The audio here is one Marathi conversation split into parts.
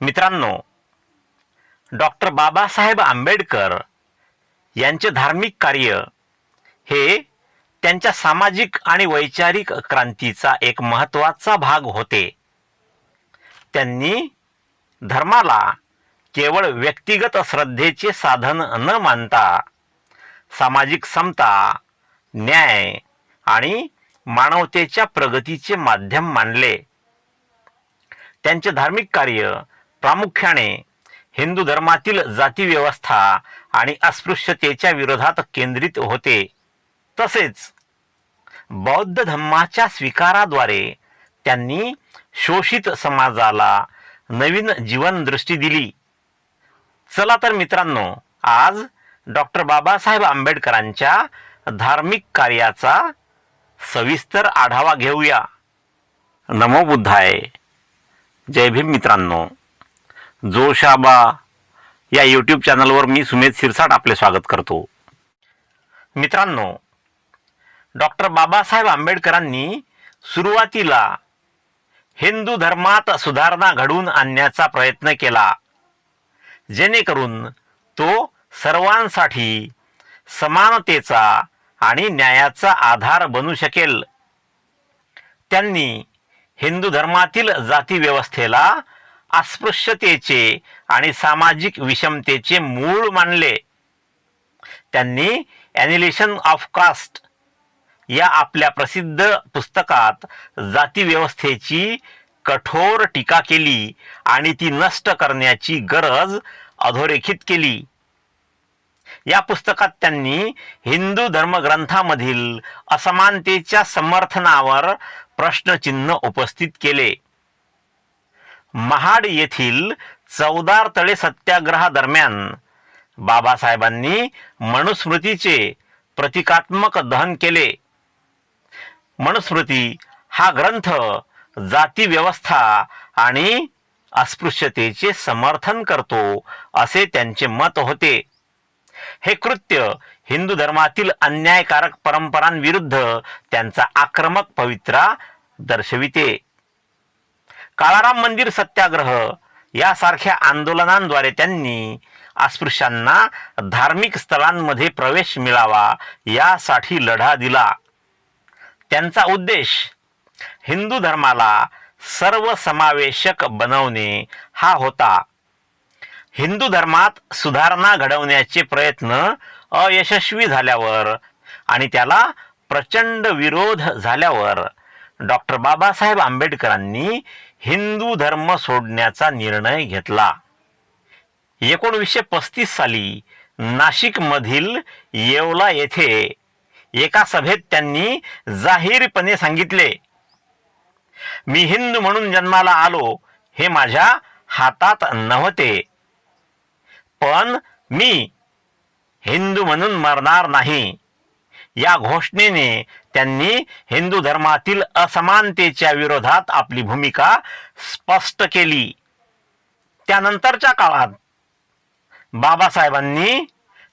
मित्रांनो डॉक्टर बाबासाहेब आंबेडकर यांचे धार्मिक कार्य हे त्यांच्या सामाजिक आणि वैचारिक क्रांतीचा एक महत्त्वाचा भाग होते. त्यांनी धर्माला केवळ व्यक्तिगत श्रद्धेचे साधन न मानता सामाजिक समता न्याय आणि मानवतेच्या प्रगतीचे माध्यम मानले. त्यांचे धार्मिक कार्य प्रामुख्याने हिंदू धर्मातील जाती व्यवस्था आणि अस्पृश्यतेच्या विरोधात केंद्रित होते. तसेच बौद्ध धम्माच्या स्वीकाराद्वारे त्यांनी शोषित समाजाला नवीन जीवनदृष्टी दिली. चला तर मित्रांनो आज डॉक्टर बाबासाहेब आंबेडकरांच्या धार्मिक कार्याचा सविस्तर आढावा घेऊया. नमो बुद्धाय. जय भीम मित्रांनो. जोशाबा या यूट्यूब चॅनलवर मी सुमेध शिरसाट आपले स्वागत करतो. मित्रांनो डॉक्टर बाबासाहेब आंबेडकरांनी सुरुवातीला हिंदू धर्मात सुधारणा घडवून आणण्याचा प्रयत्न केला. जेणेकरून तो सर्वांसाठी समानतेचा आणि न्यायाचा आधार बनू शकेल. त्यांनी हिंदू धर्मातील जाती व्यवस्थेला अस्पृश्यतेचे आणि सामाजिक विषमतेचे मूळ मानले. त्यांनी ॲनिलेशन ऑफ कास्ट या आपल्या प्रसिद्ध पुस्तकात जातीव्यवस्थेची कठोर टीका केली आणि ती नष्ट करण्याची गरज अधोरेखित केली. या पुस्तकात त्यांनी हिंदू धर्मग्रंथामधील असमानतेच्या समर्थनावर प्रश्नचिन्ह उपस्थित केले. महाड येथील चौदार तळे सत्याग्रहादरम्यान बाबासाहेबांनी मनुस्मृतीचे प्रतिकात्मक दहन केले. मनुस्मृती हा ग्रंथ जाती व्यवस्था आणि अस्पृश्यतेचे समर्थन करतो असे त्यांचे मत होते. हे कृत्य हिंदू धर्मातील अन्यायकारक परंपरांविरुद्ध त्यांचा आक्रमक पवित्रा दर्शविते. काळाराम मंदिर सत्याग्रह यासारख्या आंदोलनांद्वारे त्यांनी अस्पृश्यांना धार्मिक स्थळांमध्ये प्रवेश मिळावा यासाठी लढा दिला. त्यांचा उद्देश हिंदू धर्माला सर्वसमावेशक बनवणे हा होता. हिंदू धर्मात सुधारणा घडवण्याचे प्रयत्न अयशस्वी झाल्यावर आणि त्याला प्रचंड विरोध झाल्यावर डॉक्टर बाबासाहेब आंबेडकरांनी हिंदू धर्म सोडण्याचा निर्णय घेतला. एकोणीसशे पस्तीस साली नाशिकमधील येवला येथे एका सभेत त्यांनी जाहीरपणे सांगितले मी हिंदू म्हणून जन्माला आलो हे माझ्या हातात नव्हते. पण मी हिंदू म्हणून मरणार नाही. या घोषणेने त्यांनी हिंदू धर्मातील असमानतेच्या विरोधात आपली भूमिका स्पष्ट केली. त्यानंतरच्या काळात बाबासाहेबांनी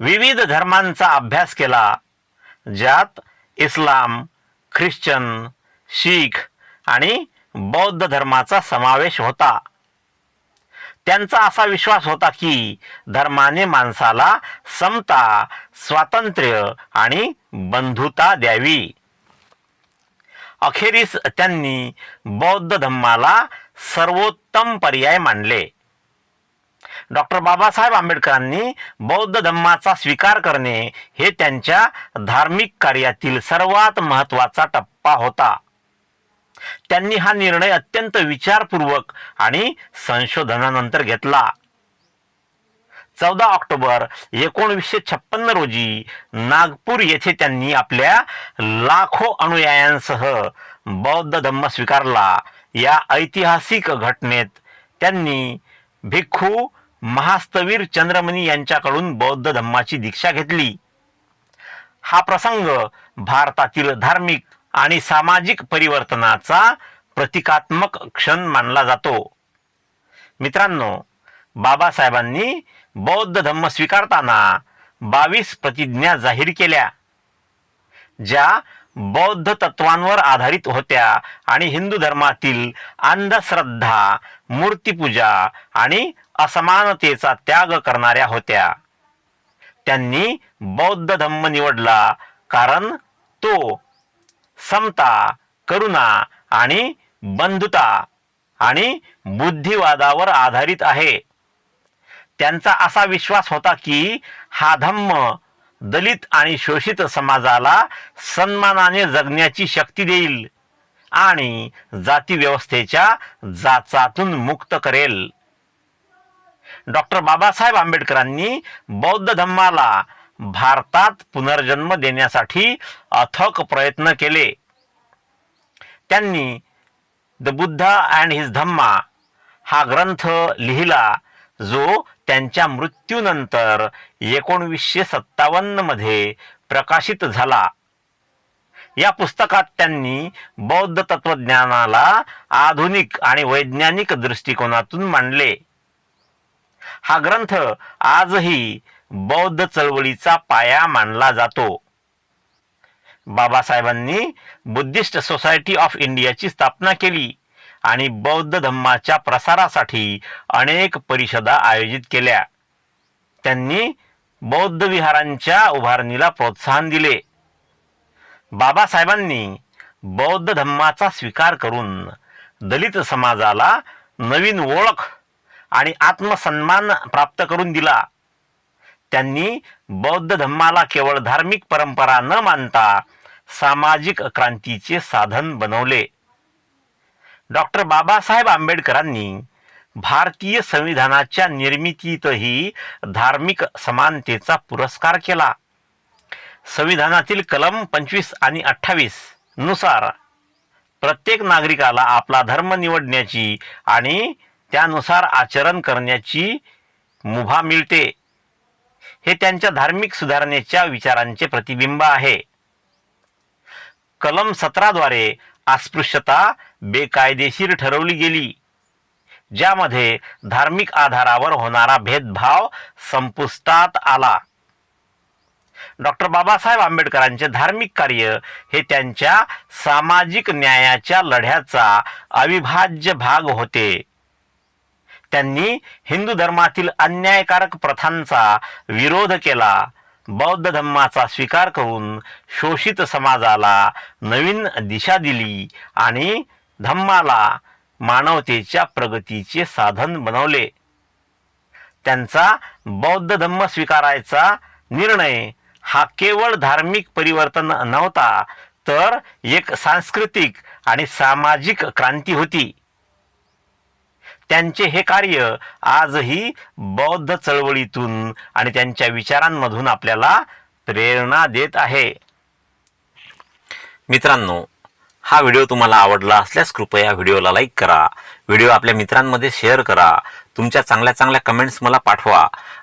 विविध धर्मांचा अभ्यास केला ज्यात इस्लाम ख्रिश्चन शीख आणि बौद्ध धर्माचा समावेश होता. त्यांचा असा विश्वास होता की धर्माने माणसाला समता स्वातंत्र्य आणि बंधुता द्यावी. अखेरीस त्यांनी बौद्ध धम्माला सर्वोत्तम पर्याय मानले. डॉक्टर बाबासाहेब आंबेडकरांनी बौद्ध धम्माचा स्वीकार करणे हे त्यांच्या धार्मिक कार्यातील सर्वात महत्त्वाचा टप्पा होता. त्यांनी हा निर्णय अत्यंत विचारपूर्वक आणि संशोधनानंतर घेतला. चौदा ऑक्टोबर एकोणवीसशे छप्पन्न रोजी नागपूर येथे त्यांनी आपल्या लाखो अनुयायांसह बौद्ध धम्म स्वीकारला. या ऐतिहासिक घटनेत त्यांनी भिक्खू महास्तवीर चंद्रमणी यांच्याकडून बौद्ध धम्माची दीक्षा घेतली. हा प्रसंग भारतातील धार्मिक आणि सामाजिक परिवर्तनाचा प्रतिकात्मक क्षण मानला जातो. मित्रांनो बाबासाहेबांनी बौद्ध धम्म स्वीकारताना बावीस प्रतिज्ञा जाहीर केल्या ज्या बौद्ध तत्वांवर आधारित होत्या आणि हिंदू धर्मातील अंधश्रद्धा मूर्तीपूजा आणि असमानतेचा त्याग करणाऱ्या होत्या. त्यांनी बौद्ध धम्म निवडला कारण तो समता करुणा आणि बंधुता आणि बुद्धिवादावर आधारित आहे. त्यांचा असा विश्वास होता की हा धम्म दलित आणि शोषित समाजाला सन्मानाने जगण्याची शक्ती देईल आणि जातीव्यवस्थेच्या जाचातून मुक्त करेल. डॉक्टर बाबासाहेब आंबेडकरांनी बौद्ध धम्माला भारतात पुनर्जन्म देण्यासाठी अथक प्रयत्न केले. त्यांनी the Buddha and his Dhamma हा ग्रंथ लिहिला जो त्यांच्या मृत्यूनंतर एकोणवीसशे सत्तावन्नमध्ये प्रकाशित झाला. या पुस्तकात त्यांनी बौद्ध तत्वज्ञानाला आधुनिक आणि वैज्ञानिक दृष्टिकोनातून मांडले. हा ग्रंथ आजही बौद्ध चळवळीचा पाया मानला जातो. बाबासाहेबांनी बुद्धिस्ट सोसायटी ऑफ इंडियाची स्थापना केली आणि बौद्ध धम्माच्या प्रसारासाठी अनेक परिषदा आयोजित केल्या. त्यांनी बौद्ध विहारांच्या उभारणीला प्रोत्साहन दिले. बाबासाहेबांनी बौद्ध धम्माचा स्वीकार करून दलित समाजाला नवीन ओळख आणि आत्मसन्मान प्राप्त करून दिला. त्यांनी बौद्ध धम्माला केवळ धार्मिक परंपरा न मानता सामाजिक क्रांतीचे साधन बनवले. डॉक्टर बाबासाहेब आंबेडकरांनी भारतीय संविधानाच्या निर्मितीतही धार्मिक समानतेचा पुरस्कार केला. संविधानातील कलम पंचवीस आणि अठ्ठावीसनुसार प्रत्येक नागरिकाला आपला धर्म निवडण्याची आणि त्यानुसार आचरण करण्याची मुभा मिळते. हे त्यांच्या धार्मिक सुधारणेच्या विचारांचे प्रतिबिंब आहे. कलम सतराद्वारे अस्पृश्यता बेकायदेशीर ठरवली गेली ज्यामध्ये धार्मिक आधारावर होणारा भेदभाव संपुष्टात आला. डॉक्टर बाबासाहेब आंबेडकरांचे धार्मिक कार्य हे त्यांच्या सामाजिक न्यायाच्या लढ्याचा अविभाज्य भाग होते. त्यांनी हिंदू धर्मातील अन्यायकारक प्रथांचा विरोध केला. बौद्ध धम्माचा स्वीकार करून शोषित समाजाला नवीन दिशा दिली आणि धम्माला मानवतेच्या प्रगतीचे साधन बनवले. त्यांचा बौद्ध धम्म स्वीकारायचा निर्णय हा केवळ धार्मिक परिवर्तन नव्हता तर एक सांस्कृतिक आणि सामाजिक क्रांती होती. त्यांचे हे कार्य आजही बौद्ध चळवळीतून आणि त्यांच्या विचारांमधून आपल्याला प्रेरणा देत आहे. मित्रांनो हा व्हिडिओ तुम्हाला आवडला असल्यास कृपया व्हिडिओला लाईक करा. व्हिडिओ आपल्या मित्रांमध्ये शेअर करा. तुमच्या चांगल्या चांगल्या कमेंट्स मला पाठवा.